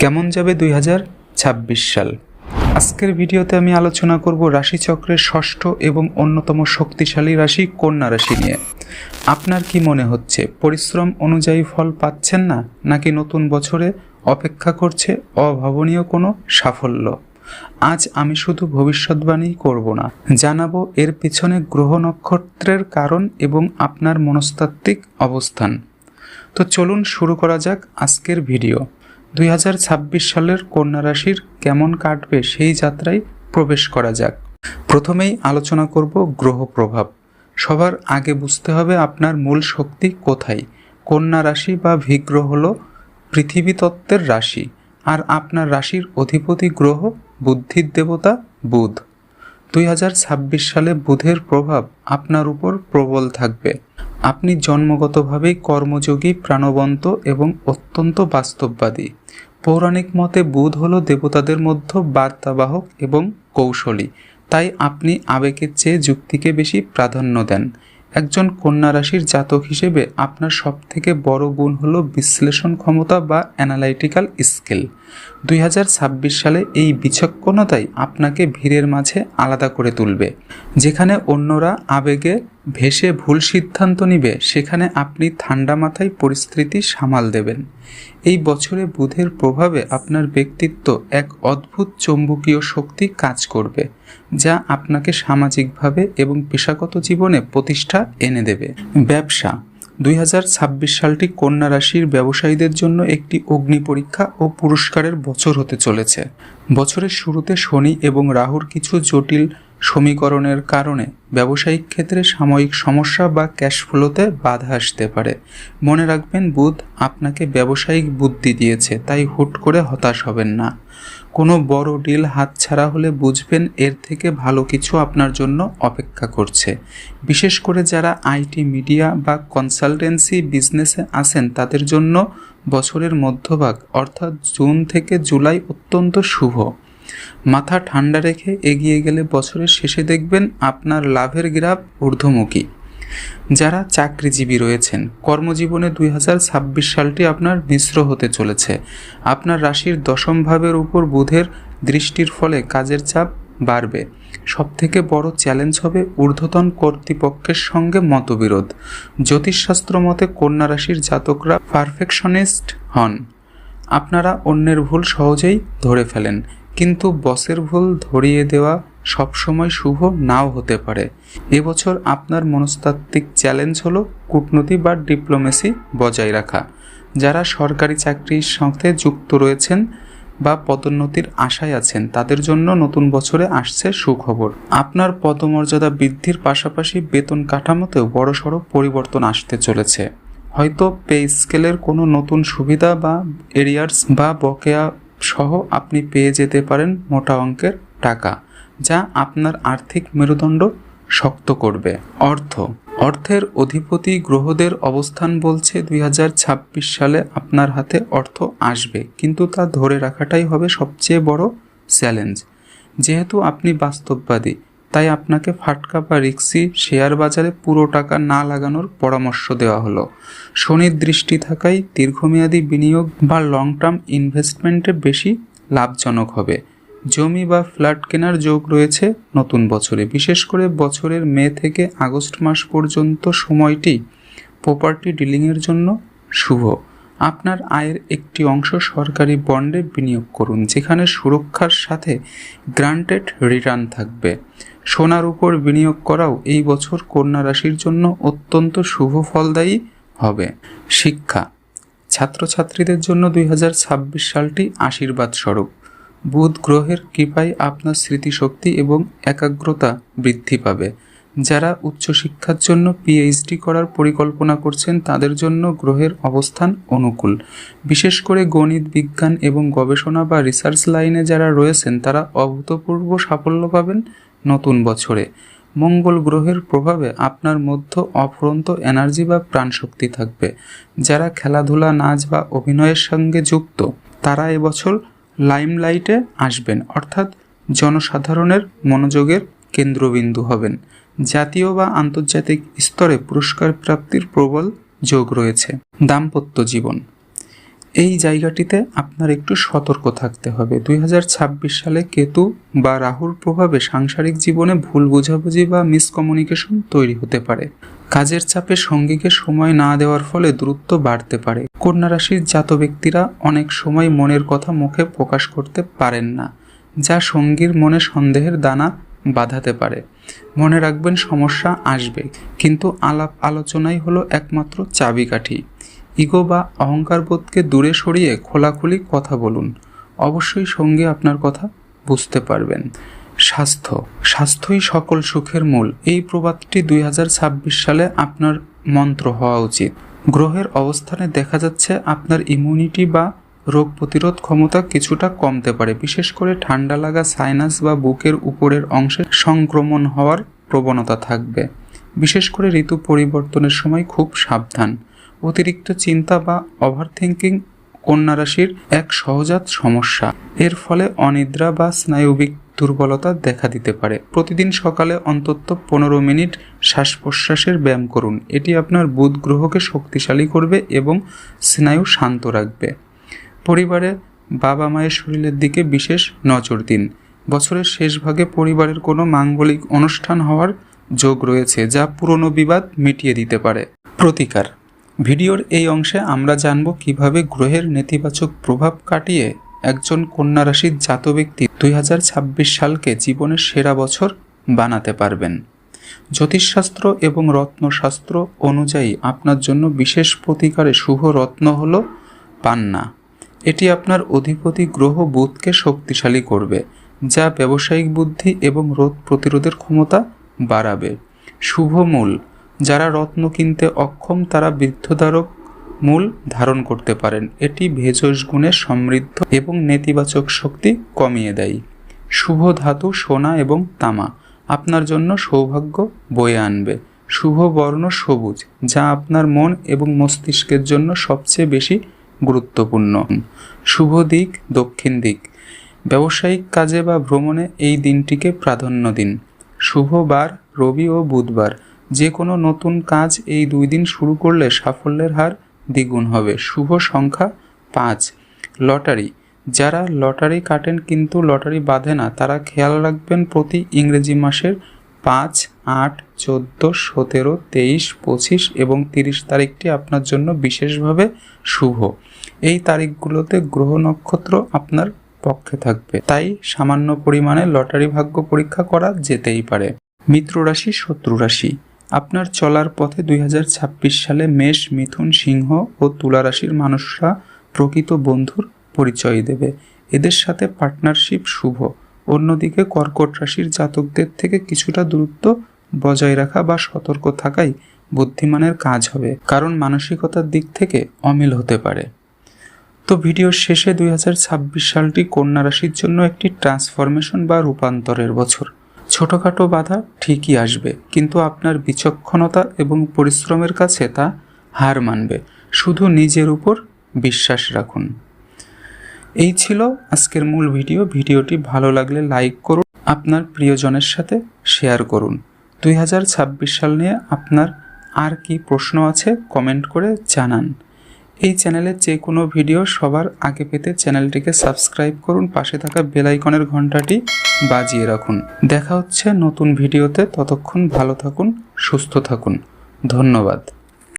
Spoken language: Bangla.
কেমন যাবে দুই হাজার ছাব্বিশ সাল? আজকের ভিডিওতে আমি আলোচনা করব রাশিচক্রের ষষ্ঠ এবং অন্যতম শক্তিশালী রাশি কন্যা রাশি নিয়ে। আপনার কি মনে হচ্ছে, পরিশ্রম অনুযায়ী ফল পাচ্ছেন না, নাকি নতুন বছরে অপেক্ষা করছে অভাবনীয় কোনো সাফল্য? আজ আমি শুধু ভবিষ্যৎবাণী করব না, জানাব এর পেছনে গ্রহ নক্ষত্রের কারণ এবং আপনার মনস্তাত্ত্বিক অবস্থান। তো চলুন শুরু করা যাক আজকের ভিডিও। দুই হাজার ছাব্বিশ সালের কন্যা রাশির কেমন কাটবে সেই যাত্রায় প্রবেশ করা যাক। প্রথমেই আলোচনা করব গ্রহ প্রভাব। সবার আগে বুঝতে হবে আপনার মূল শক্তি কোথায়। কন্যা রাশি বা ভিগ্রহ হল পৃথিবী তত্ত্বের রাশি আর আপনার রাশির অধিপতি গ্রহ বুদ্ধির দেবতা বুধ। দুই হাজার ছাব্বিশ সালে বুধের প্রভাব আপনার উপর প্রবল থাকবে। আপনি জন্মগতভাবেই কর্মযোগী, প্রাণবন্ত এবং অত্যন্ত বাস্তববাদী। পৌরাণিক মতে বুধ হলো দেবতাদের মধ্যে বার্তাবাহক এবং কৌশলী। তাই আপনি আবেগের চেয়ে যুক্তিকে বেশি প্রাধান্য দেন। একজন কন্যা রাশির জাতক হিসেবে আপনার সবথেকে বড় গুণ হলো বিশ্লেষণ ক্ষমতা বা অ্যানালাইটিক্যাল স্কিল দুই হাজার ছাব্বিশ সালে এই বিচক্ষণতাই আপনাকে ভিড়ের মাঝে আলাদা করে তুলবে। যেখানে অন্যরা আবেগে ভেসে ভুল সিদ্ধান্ত নিবে, সেখানে আপনি ঠান্ডা মাথায় পরিস্থিতি সামাল দেবেন। এই বছরে বুধের প্রভাবে আপনার ব্যক্তিত্ব এক অদ্ভুত চৌম্বকীয় শক্তি কাজ করবে, যা আপনাকে সামাজিকভাবে এবং পেশাগত জীবনে প্রতিষ্ঠা এনে দেবে। ব্যবসা। দুই হাজার ছাব্বিশ সালটি কন্যা রাশির ব্যবসায়ীদের জন্য একটি অগ্নি পরীক্ষা ও পুরস্কারের বছর হতে চলেছে। বছরের শুরুতে শনি এবং রাহুর কিছু জটিল সমীকরণের কারণে ব্যবসায়িক ক্ষেত্রে সাময়িক সমস্যা বা ক্যাশ ফ্লোতে বাধা আসতে পারে। মনে রাখবেন, বুধ আপনাকে ব্যবসায়িক বুদ্ধি দিয়েছে, তাই হুট করে হতাশ হবেন না। কোনো বড় ডিল হাতছাড়া হলে বুঝবেন এর থেকে ভালো কিছু আপনার জন্য অপেক্ষা করছে। বিশেষ করে যারা আইটি মিডিয়া বা কনসালটেন্সি বিজনেসে আছেন, তাদের জন্য বছরের মধ্যভাগ, অর্থাৎ জুন থেকে জুলাই অত্যন্ত শুভ। মাথা ঠান্ডা রেখে এগিয়ে গেলে বছরের শেষে দেখবেন আপনার লাভের গ্রাফ ঊর্ধ্বমুখী। যারা চাকরিজীবী রয়েছেন, কর্মজীবনে দুই হাজার ছাব্বিশ সালটি আপনার মিশ্র হতে চলেছে। আপনার রাশির দশম ভাবের উপর বুধের দৃষ্টির ফলে কাজের চাপ বাড়বে। সবথেকে বড় চ্যালেঞ্জ হবে ঊর্ধ্বতন কর্তৃপক্ষের সঙ্গে মতবিরোধ। জ্যোতিষশাস্ত্র মতে কন্যা রাশির জাতকরা পারফেকশনিস্ট হন। আপনারা অন্যের ভুল সহজেই ধরে ফেলেন। কিন্তু বসের ভুল ধরিয়ে দেওয়া সবসময় শুভ নাও হতে পারে। এবছর আপনার মনস্তাত্ত্বিক চ্যালেঞ্জ হলো কূটনীতি বা ডিপ্লোমেসি বজায় রাখা। যারা সরকারি চাকরির সাথে যুক্ত রয়েছেন বা পদোন্নতির আশায় আছেন, তাদের জন্য নতুন বছরে আসছে সুখবর। আপনার পদমর্যাদা বৃদ্ধির পাশাপাশি বেতন কাঠামোতেও বড়সড় পরিবর্তন আসতে চলেছে। হয়তো পে স্কেলের কোনো নতুন সুবিধা বা এরিয়ার্স বা বকেয়া সহ আপনি পেয়ে যেতে পারেন মোটা অঙ্কের টাকা, যা আপনার আর্থিক মেরুদণ্ড শক্ত করবে। অর্থ, অর্থের অধিপতি গ্রহদের অবস্থান বলছে দুই হাজার ছাব্বিশ সালে আপনার হাতে অর্থ আসবে, কিন্তু তা ধরে রাখাটাই হবে সবচেয়ে বড় চ্যালেঞ্জ। যেহেতু আপনি বাস্তববাদী তাই আপনাকে ফাটকা বা রিক্সি শেয়ার বাজারে পুরো টাকা না লাগানোর পরামর্শ দেওয়া হলো। শনির দৃষ্টি থাকায় দীর্ঘমেয়াদী বিনিয়োগ বা লং টার্ম ইনভেস্টমেন্টে বেশি লাভজনক হবে। জমি বা ফ্ল্যাট কেনার যোগ রয়েছে নতুন বছরে। বিশেষ করে বছরের মে থেকে আগস্ট মাস পর্যন্ত সময়টি প্রপার্টি ডিলিংয়ের জন্য শুভ। আপনার আয়ের একটি অংশ সরকারি বন্ডে বিনিয়োগ করুন, যেখানে সুরক্ষার সাথে গ্রান্টেড রিটার্ন থাকবে। সোনার উপর বিনিয়োগ করাও এই বছর কন্যা রাশির জন্য অত্যন্ত শুভ ফলদায়ী হবে। শিক্ষা, ছাত্রছাত্রীদের জন্য দুই হাজার ছাব্বিশ সালটি আশীর্বাদ স্বরূপ। বুধ গ্রহের কৃপায় আপনার স্মৃতিশক্তি এবং একাগ্রতা বৃদ্ধি পাবে। যারা উচ্চশিক্ষার জন্য পিএইচডি করার পরিকল্পনা করছেন, তাদের জন্য গ্রহের অবস্থান অনুকূল। বিশেষ করে গণিত, বিজ্ঞান এবং গবেষণা বা রিসার্চ লাইনে যারা রয়েছেন, তারা অভূতপূর্ব সাফল্য পাবেন নতুন বছরে। মঙ্গল গ্রহের প্রভাবে আপনার মধ্যে অফুরন্ত এনার্জি বা প্রাণশক্তি থাকবে। যারা খেলাধুলা, নাচ বা অভিনয়ের সঙ্গে যুক্ত, তারা এবছর লাইমলাইটে আসবেন, অর্থাৎ জনসাধারণের মনোযোগের কেন্দ্রবিন্দু হবেন। জাতীয় বা আন্তর্জাতিক স্তরে পুরস্কার প্রাপ্তির প্রবল যোগ রয়েছে। দাম্পত্য জীবন। এই জায়গাটিতে আপনার একটু সতর্ক থাকতে হবে। দুই হাজার ছাব্বিশ সালে কেতু বা রাহুর প্রভাবে সাংসারিক জীবনে ভুল বোঝাবুঝি বা মিসকমিউনিকেশন তৈরি হতে পারে। কাজের চাপে সঙ্গীকে সময় না দেওয়ার ফলে দূরত্ব বাড়তে পারে। কন্যা রাশির জাত ব্যক্তিরা অনেক সময় মনের কথা মুখে প্রকাশ করতে পারেন না, যা সঙ্গীর মনে সন্দেহের দানা বাঁধাতে পারে। মনে রাখবেন, সমস্যা আসবে, কিন্তু আলাপ আলোচনাই হলো একমাত্র চাবিকাঠি। ইগো বা অহংকারবোধকে দূরে সরিয়ে খোলাখুলি কথা বলুন। অবশ্যই সঙ্গে আপনার কথা বুঝতে পারবেন। স্বাস্থ্য। স্বাস্থ্যই সকল সুখের মূল। এই প্রবাদটি দুই হাজার ছাব্বিশ সালে আপনার মন্ত্র হওয়া উচিত। গ্রহের অবস্থানে দেখা যাচ্ছে আপনার ইমিউনিটি বা রোগ প্রতিরোধ ক্ষমতা কিছুটা কমতে পারে, বিশেষ করে ঠান্ডা লাগা সাইনাস বা বুকের উপরের অংশে সংক্রমণ হওয়ার প্রবণতা থাকবে। বিশেষ করে ঋতু পরিবর্তনের সময় খুব সাবধান। অতিরিক্ত চিন্তা বা ওভারথিঙ্কিং কন্যা রাশির এক সহজাত সমস্যা। এর ফলে অনিদ্রা বা স্নায়ুবিক দুর্বলতা দেখা দিতে পারে। প্রতিদিন সকালে অন্তত পনেরো মিনিট শ্বাস প্রশ্বাসের ব্যায়াম করুন। এটি আপনার বুধ গ্রহকে শক্তিশালী করবে এবং স্নায়ু শান্ত রাখবে। পরিবারে বাবা মায়ের শরীরের দিকে বিশেষ নজর দিন। বছরের শেষ ভাগে পরিবারের কোনো মাঙ্গলিক অনুষ্ঠান হওয়ার যোগ রয়েছে, যা পুরনো বিবাদ মিটিয়ে দিতে পারে। প্রতিকার। ভিডিওর এই অংশে আমরা জানব কীভাবে গ্রহের নেতিবাচক প্রভাব কাটিয়ে একজন কন্যা রাশির জাত ব্যক্তি দুই হাজার ছাব্বিশ সালকে জীবনের সেরা বছর বানাতে পারবেন। জ্যোতিষশাস্ত্র এবং রত্নশাস্ত্র অনুযায়ী আপনার জন্য বিশেষ প্রতিকারে শুভ রত্ন হল পান্না। এটি আপনার অধিপতি গ্রহ বুধকে শক্তিশালী করবে, যা ব্যবসায়িক বুদ্ধি এবং রোগ প্রতিরোধের ক্ষমতা বাড়াবে। শুভ মূল, যারা রত্ন কিনতে অক্ষম, তারা বৃদ্ধধারক মূল ধারণ করতে পারেন। এটি ভেষজ গুণে সমৃদ্ধ এবং নেতিবাচক শক্তি কমিয়ে দেয়। শুভ ধাতু, সোনা এবং তামা, আপনার জন্য সৌভাগ্য বয়ে আনবে। শুভ বর্ণ সবুজ, যা আপনার মন এবং মস্তিষ্কের জন্য সবচেয়ে বেশি গুরুত্বপূর্ণ। শুভ দিক, দক্ষিণ দিক। ব্যবসায়িক কাজে বা ভ্রমণে এই দিনটিকে প্রাধান্য দিন। শুভ বার, রবি ও বুধবার। যে কোনো নতুন কাজ এই দুই দিন শুরু করলে সাফল্যের হার দ্বিগুণ হবে। শুভ সংখ্যা পাঁচ। লটারি। যারা লটারি কাটেন কিন্তু লটারি বাঁধে না, তারা খেয়াল রাখবেন প্রতি ইংরেজি মাসের পাঁচ, আট, চোদ্দ, সতেরো, তেইশ, পঁচিশ এবং তিরিশ তারিখটি আপনার জন্য বিশেষভাবে শুভ। এই তারিখগুলোতে গ্রহ নক্ষত্র আপনার পক্ষে থাকবে। তাই সামান্য পরিমাণে লটারি ভাগ্য পরীক্ষা করা যেতেই পারে। মিত্র রাশি, শত্রু রাশি। আপনার চলার পথে দুই হাজার ছাব্বিশ সালে মেষ, মিথুন, সিংহ ও তুলা রাশির মানুষরা প্রকৃত বন্ধুর পরিচয় দেবে। এদের সাথে পার্টনারশিপ শুভ। অন্যদিকে কর্কট রাশির জাতকদের থেকে কিছুটা দূরত্ব বজায় রাখা বা সতর্ক থাকাই বুদ্ধিমানের কাজ হবে, কারণ মানসিকতার দিক থেকে অমিল হতে পারে। তো ভিডিওর শেষে দুই হাজার ছাব্বিশ সালটি কন্যা রাশির জন্য একটি ট্রান্সফরমেশন বা রূপান্তরের বছর। ছোটোখাটো বাধা ঠিকই আসবে, কিন্তু আপনার বিচক্ষণতা এবং পরিশ্রমের কাছে তা হার মানবে। শুধু নিজের উপর বিশ্বাস রাখুন। এই ছিল আজকের মূল ভিডিও। ভিডিওটি ভালো লাগলে লাইক করুন, আপনার প্রিয়জনের সাথে শেয়ার করুন। দুই হাজার ছাব্বিশ সাল নিয়ে আপনার আর কি প্রশ্ন আছে কমেন্ট করে জানান। এই চ্যানেলের যে কোনো ভিডিও সবার আগে পেতে চ্যানেলটিকে সাবস্ক্রাইব করুন, পাশে থাকা বেলাইকনের ঘন্টাটি বাজিয়ে রাখুন। দেখা হচ্ছে নতুন ভিডিওতে, ততক্ষণ ভালো থাকুন, সুস্থ থাকুন। ধন্যবাদ।